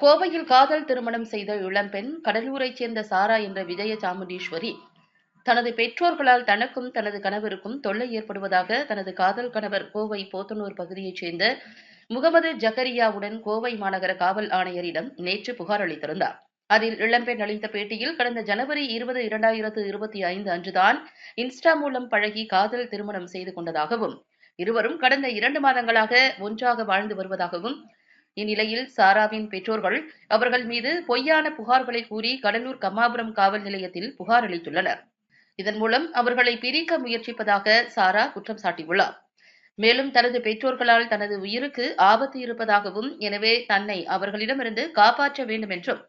கோவையில் காதல் திருமணம் செய்த இளம்பெண் கடலூரைச் சேர்ந்த சாரா என்ற விஜய சாமுண்டீஸ்வரி தனது பெற்றோர்களால் தனக்கும் தனது கணவருக்கும் தொல்லை ஏற்படுவதாக தனது காதல் கணவர் கோவை போத்தனூர் பகுதியைச் சேர்ந்த முகமது ஜக்கரியாவுடன் கோவை மாநகர காவல் ஆணையரிடம் நேற்று புகார் அளித்திருந்தார். அதில் இளம்பெண் அளித்த பேட்டியில் கடந்த ஜனவரி இருபது இரண்டாயிரத்து இருபத்தி ஐந்து அன்றுதான் இன்ஸ்டா மூலம் பழகி காதல் திருமணம் செய்து கொண்டதாகவும் இருவரும் கடந்த இரண்டு மாதங்களாக ஒன்றாக வாழ்ந்து வருவதாகவும் இந்நிலையில் சாராவின் பெற்றோர்கள் அவர்கள் மீது பொய்யான புகார்களை கூறி கடலூர் கம்மாபுரம் காவல் நிலையத்தில் புகார் அளித்துள்ளனர். இதன் மூலம் அவர்களை பிரிக்க முயற்சிப்பதாக சாரா குற்றம் சாட்டியுள்ளார். மேலும் தனது பெற்றோர்களால் தனது உயிருக்கு ஆபத்து இருப்பதாகவும் எனவே தன்னை அவர்களிடமிருந்து காப்பாற்ற வேண்டும் என்றும்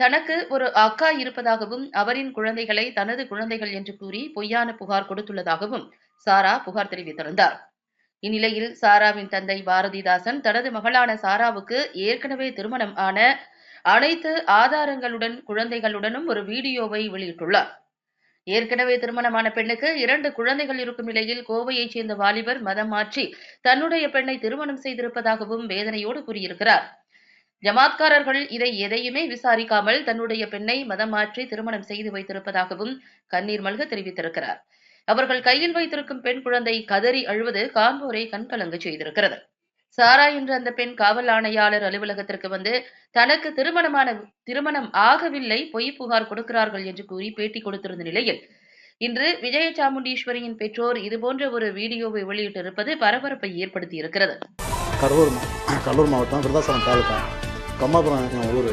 தனக்கு ஒரு அக்கா இருப்பதாகவும் அவரின் குழந்தைகளை தனது குழந்தைகள் என்று கூறி பொய்யான புகார் கொடுத்துள்ளதாகவும் சாரா புகார் தெரிவித்திருந்தார். இந்நிலையில் சாராவின் தந்தை பாரதிதாசன் தனது மகளான சாராவுக்கு ஏற்கனவே திருமணம் ஆன அனைத்து ஆதாரங்களுடன் குழந்தைகளுடனும் ஒரு வீடியோவை வெளியிட்டுள்ளார். ஏற்கனவே திருமணமான பெண்ணுக்கு இரண்டு குழந்தைகள் இருக்கும் நிலையில் கோவையைச் சேர்ந்த வாலிபர் மதம் மாற்றி தன்னுடைய பெண்ணை திருமணம் செய்திருப்பதாகவும் வேதனையோடு கூறியிருக்கிறார். ஜமாத்காரர்கள் இதை எதையுமே விசாரிக்காமல் தன்னுடைய பெண்ணை மதம் மாற்றி திருமணம் செய்து வைத்திருப்பதாகவும் கண்ணீர் மல்க தெரிவித்திருக்கிறார். அவர்கள் கையில் வைத்திருக்கும் பெண் குழந்தை கதறி அழுவது காண்போரை கண்கலங்க செய்திருக்கிறது. சாரா என்ற அந்த பெண் காவல் ஆணையாளர் அலுவலகத்திற்கு வந்து தனக்கு திருமணமான திருமணம் ஆகவில்லை பொய் புகார் கொடுக்கிறார்கள் என்று கூறி பேட்டி கொடுத்திருந்த நிலையில் இன்று விஜய சாமுண்டீஸ்வரியின் பெற்றோர் இதுபோன்ற ஒரு வீடியோவை வெளியிட்டிருப்பது பரபரப்பை ஏற்படுத்தி இருக்கிறது கரூர் கரூர் மாவட்டம் விருதாசலம் தாலுக்கா கம்மாபுரம் ஊர்.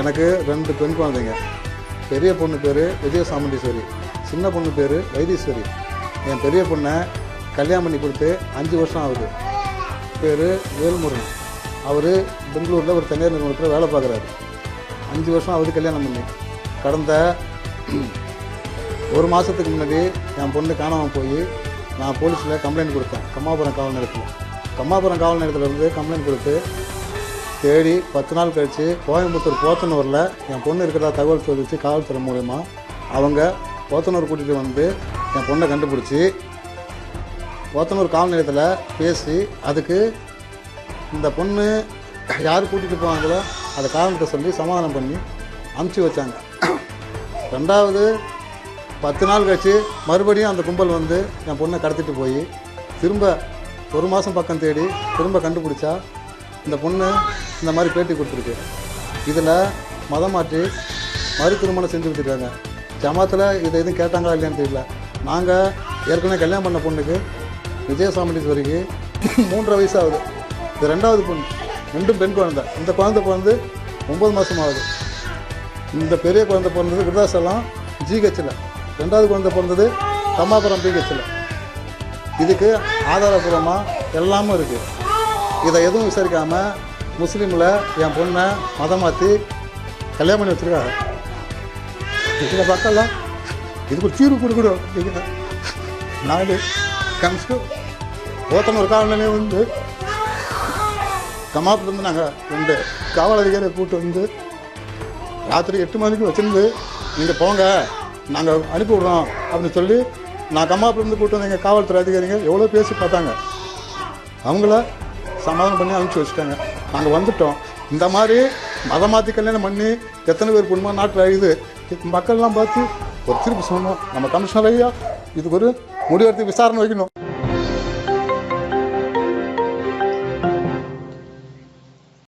எனக்கு ரெண்டு பெண் குழந்தைங்க. பெரிய பொண்ணு பேர் விஜய சாமுண்டீஸ்வரி சின்ன பொண்ணு பேர் வைத்தீஸ்வரி. என் பெரிய பொண்ணை கல்யாணம் பண்ணி கொடுத்து அஞ்சு வருஷம் ஆகுது. பேர் வேல்முருகன். அவர் பெங்களூரில் ஒரு தனியார் நிறுவனத்தில் வேலை பார்க்குறாரு. அஞ்சு வருஷம் ஆகுது கல்யாணம் பண்ணி. கடந்த ஒரு மாதத்துக்கு முன்னாடி என் பொண்ணு காணாமல் போய் நான் போலீஸில் கம்ப்ளைண்ட் கொடுத்தேன். கம்மாபுரம் காவல் நிலையத்தில். கம்மாபுரம் காவல் நிலையத்தில் இருந்து கம்ப்ளைண்ட் கொடுத்து தேடி பத்து நாள் கழித்து கோயம்புத்தூர் போத்தனூரில் என் பொண்ணு இருக்கிறதா தகவல் தெரிவித்து காவல்துறை மூலயமா அவங்க போத்தனூர் கூட்டிகிட்டு வந்து என் பொண்ணை கண்டுபிடிச்சி போத்தனூர் காவல் நிலையத்தில் பேசி அதுக்கு இந்த பொண்ணு யார் கூட்டிகிட்டு போவாங்களோ அதை காரணத்தை சொல்லி சமாதானம் பண்ணி அமுச்சு வச்சாங்க. ரெண்டாவது பத்து நாள் கழிச்சு மறுபடியும் அந்த கும்பல் வந்து என் பொண்ணை கடத்திட்டு போய் திரும்ப ஒரு மாதம் பக்கம் தேடி திரும்ப கண்டுபிடிச்சா இந்த பொண்ணு இந்த மாதிரி பேட்டி கொடுத்துருக்கு. இதில் மதம் மாற்றி மறு திருமணம் செஞ்சு வச்சுருக்காங்க ஜமாத்தில் இதை எதுவும் கேட்டாங்களா இல்லையான்னு தெரியல. நாங்கள் ஏற்கனவே கல்யாணம் பண்ண பொண்ணுக்கு விஜயசாமண்டீஸ்வரிக்கு மூன்றரை வயசு ஆகுது. இது ரெண்டாவது பொண்ணு ரெண்டும் பெண் குழந்தை. இந்த குழந்தை பிறந்து ஒம்பது மாதம் ஆகுது. இந்த பெரிய குழந்தை பிறந்தது விருதாசலம் ஜிஹெச்சில் ரெண்டாவது குழந்தை பிறந்தது தம்மாபுரம் பிஹெச்சில் இதுக்கு ஆதாரபூர்வமாக எல்லாமும் இருக்குது இதை எதுவும் விசாரிக்காமல் முஸ்லீமில் என் பொண்ணை மதம் மாற்றி கல்யாணம் பண்ணி வச்சுருக்காங்க. இதில் பார்க்கலாம் இதுக்கு ஒரு தீர்வு கொடுக்கணும் அப்படிங்கிற நாடு கமிஷன் ஓத்தனூர் காவல் வந்து கம்மாப்புலேருந்து நாங்கள் ரெண்டு காவல் அதிகாரியை கூப்பிட்டு வந்து ராத்திரி எட்டு மணிக்கு வச்சிருந்து நீங்கள் போங்க நாங்கள் அனுப்பி விடுறோம் அப்படின்னு சொல்லி நான் கம்மாப்பிலேருந்து கூப்பிட்டு வந்த எங்கள் காவல்துறை அதிகாரிங்க எவ்வளோ பேசி பார்த்தாங்க அவங்கள சமாதானம் பண்ணி அனுப்பிச்சி வச்சுட்டாங்க நாங்கள் வந்துட்டோம் இந்த மாதிரி மதம் மாற்றி கல்யாணம் பண்ணி எத்தனை பேர் குடும்பம் நாட்டில் ஆகுது மக்கள்லாம் பார்த்து ஒரு திருப்பி சொன்னோம் நம்ம கமிஷனர் ஐயா இதுக்கு ஒரு முடிவெடுத்து விசாரணை வைக்கணும்.